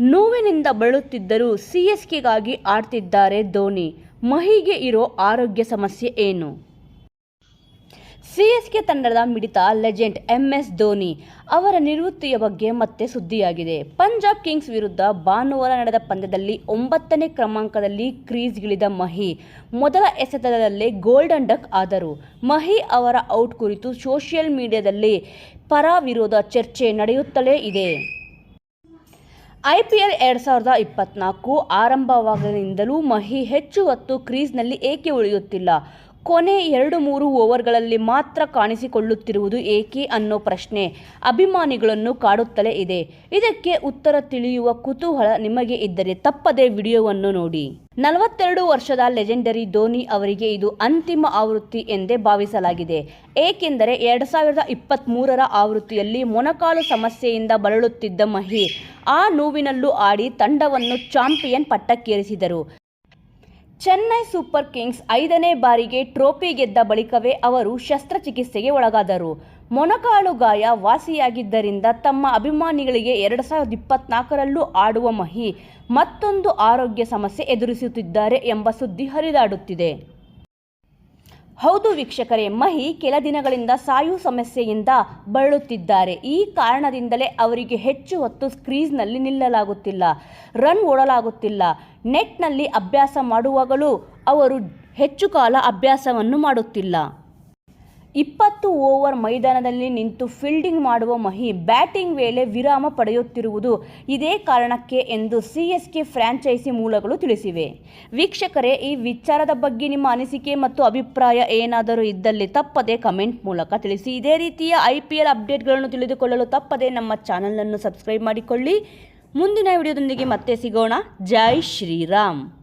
ನೋವಿನಿಂದ ಬಳಲುತ್ತಿದ್ದರೂ ಸಿಎಸ್ಕೆಗಾಗಿ ಆಡ್ತಿದ್ದಾರೆ ಧೋನಿ. ಮಹಿಗೆ ಇರೋ ಆರೋಗ್ಯ ಸಮಸ್ಯೆ ಏನು? ಸಿಎಸ್ಕೆ ತಂಡದ ಮಿಡಿತ ಲೆಜೆಂಡ್ ಎಂಎಸ್ ಧೋನಿ. ಅವರ ನಿವೃತ್ತಿಯ ಬಗ್ಗೆ ಮತ್ತೆ ಸುದ್ದಿಯಾಗಿದೆ. ಪಂಜಾಬ್ ಕಿಂಗ್ಸ್ ವಿರುದ್ಧ ಭಾನುವಾರ ನಡೆದ ಪಂದ್ಯದಲ್ಲಿ ಒಂಬತ್ತನೇ ಕ್ರಮಾಂಕದಲ್ಲಿ ಕ್ರೀಸ್ಗಿಳಿದ ಮಹಿ. ಮೊದಲ ಎಸೆತದಲ್ಲೇ ಗೋಲ್ಡನ್ ಡಕ್ ಆದರು. ಮಹಿ ಅವರ ಔಟ್ ಕುರಿತು ಸೋಷಿಯಲ್ ಮೀಡಿಯಾದಲ್ಲಿ ಪರ ವಿರೋಧ ಚರ್ಚೆ ನಡೆಯುತ್ತಲೇ ಇದೆ. ಐಪಿಎಲ್ ಎರಡು ಸಾವಿರದ ಇಪ್ಪತ್ನಾಲ್ಕು ಆರಂಭವಾಗಲಿನಿಂದಲೂ ಮಹಿ ಹೆಚ್ಚು ಹೊತ್ತು ಕ್ರೀಸ್ನಲ್ಲಿ ಏಕೆ ಉಳಿಯುತ್ತಿಲ್ಲ? ಕೊನೆ ಎರಡು ಮೂರು ಓವರ್ಗಳಲ್ಲಿ ಮಾತ್ರ ಕಾಣಿಸಿಕೊಳ್ಳುತ್ತಿರುವುದು ಏಕೆ ಅನ್ನೋ ಪ್ರಶ್ನೆ ಅಭಿಮಾನಿಗಳನ್ನು ಕಾಡುತ್ತಲೇ ಇದೆ. ಇದಕ್ಕೆ ಉತ್ತರ ತಿಳಿಯುವ ಕುತೂಹಲ ನಿಮಗೆ ಇದ್ದರೆ ತಪ್ಪದೇ ವಿಡಿಯೋವನ್ನು ನೋಡಿ. ನಲವತ್ತೆರಡು ವರ್ಷದ ಲೆಜೆಂಡರಿ ಧೋನಿ ಅವರಿಗೆ ಇದು ಅಂತಿಮ ಆವೃತ್ತಿ ಎಂದೇ ಭಾವಿಸಲಾಗಿದೆ. ಏಕೆಂದರೆ ಎರಡು ಸಾವಿರದ ಇಪ್ಪತ್ತ್ಮೂರರ ಆವೃತ್ತಿಯಲ್ಲಿ ಮೊಣಕಾಲು ಸಮಸ್ಯೆಯಿಂದ ಬಳಲುತ್ತಿದ್ದ ಮಹಿ ಆ ನೋವಿನಲ್ಲೂ ಆಡಿ ತಂಡವನ್ನು ಚಾಂಪಿಯನ್ ಪಟ್ಟಕ್ಕೇರಿಸಿದರು. ಚೆನ್ನೈ ಸೂಪರ್ ಕಿಂಗ್ಸ್ ಐದನೇ ಬಾರಿಗೆ ಟ್ರೋಫಿ ಗೆದ್ದ ಬಳಿಕವೇ ಅವರು ಶಸ್ತ್ರಚಿಕಿತ್ಸೆಗೆ ಒಳಗಾದರು. ಮೊಣಕಾಲು ಗಾಯ ವಾಸಿಯಾಗಿದ್ದರಿಂದ ತಮ್ಮ ಅಭಿಮಾನಿಗಳಿಗೆ ಎರಡು ಸಾವಿರದ ಇಪ್ಪತ್ನಾಲ್ಕರಲ್ಲೂ ಆಡುವ ಮಹಿ ಮತ್ತೊಂದು ಆರೋಗ್ಯ ಸಮಸ್ಯೆ ಎದುರಿಸುತ್ತಿದ್ದಾರೆ ಎಂಬ ಸುದ್ದಿ ಹರಿದಾಡುತ್ತಿದೆ. ಹೌದು ವೀಕ್ಷಕರೇ, ಮಹಿ ಕೆಲ ದಿನಗಳಿಂದ ಸಾಯು ಸಮಸ್ಯೆಯಿಂದ ಬಳಲುತ್ತಿದ್ದಾರೆ. ಈ ಕಾರಣದಿಂದಲೇ ಅವರಿಗೆ ಹೆಚ್ಚು ಹೊತ್ತು ಸ್ಕ್ರೀಸ್ನಲ್ಲಿ ನಿಲ್ಲಲಾಗುತ್ತಿಲ್ಲ, ರನ್ ಓಡಲಾಗುತ್ತಿಲ್ಲ. ನೆಟ್ನಲ್ಲಿ ಅಭ್ಯಾಸ ಮಾಡುವಾಗಲೂ ಅವರು ಹೆಚ್ಚು ಕಾಲ ಅಭ್ಯಾಸವನ್ನು ಮಾಡುತ್ತಿಲ್ಲ. ಇಪ್ಪತ್ತು ಓವರ್ ಮೈದಾನದಲ್ಲಿ ನಿಂತು ಫೀಲ್ಡಿಂಗ್ ಮಾಡುವ ಮಹಿ ಬ್ಯಾಟಿಂಗ್ ವೇಳೆ ವಿರಾಮ ಪಡೆಯುತ್ತಿರುವುದು ಇದೇ ಕಾರಣಕ್ಕೆ ಎಂದು ಸಿಎಸ್ಕೆ ಫ್ರಾಂಚೈಸಿ ಮೂಲಗಳು ತಿಳಿಸಿವೆ. ವೀಕ್ಷಕರೇ, ಈ ವಿಚಾರದ ಬಗ್ಗೆ ನಿಮ್ಮ ಅನಿಸಿಕೆ ಮತ್ತು ಅಭಿಪ್ರಾಯ ಏನಾದರೂ ಇದ್ದಲ್ಲಿ ತಪ್ಪದೆ ಕಮೆಂಟ್ ಮೂಲಕ ತಿಳಿಸಿ. ಇದೇ ರೀತಿಯ ಐ ಪಿ ಎಲ್ ಅಪ್ಡೇಟ್ಗಳನ್ನು ತಿಳಿದುಕೊಳ್ಳಲು ತಪ್ಪದೇ ನಮ್ಮ ಚಾನಲನ್ನು ಸಬ್ಸ್ಕ್ರೈಬ್ ಮಾಡಿಕೊಳ್ಳಿ. ಮುಂದಿನ ವಿಡಿಯೋದೊಂದಿಗೆ ಮತ್ತೆ ಸಿಗೋಣ. ಜೈ ಶ್ರೀರಾಮ್.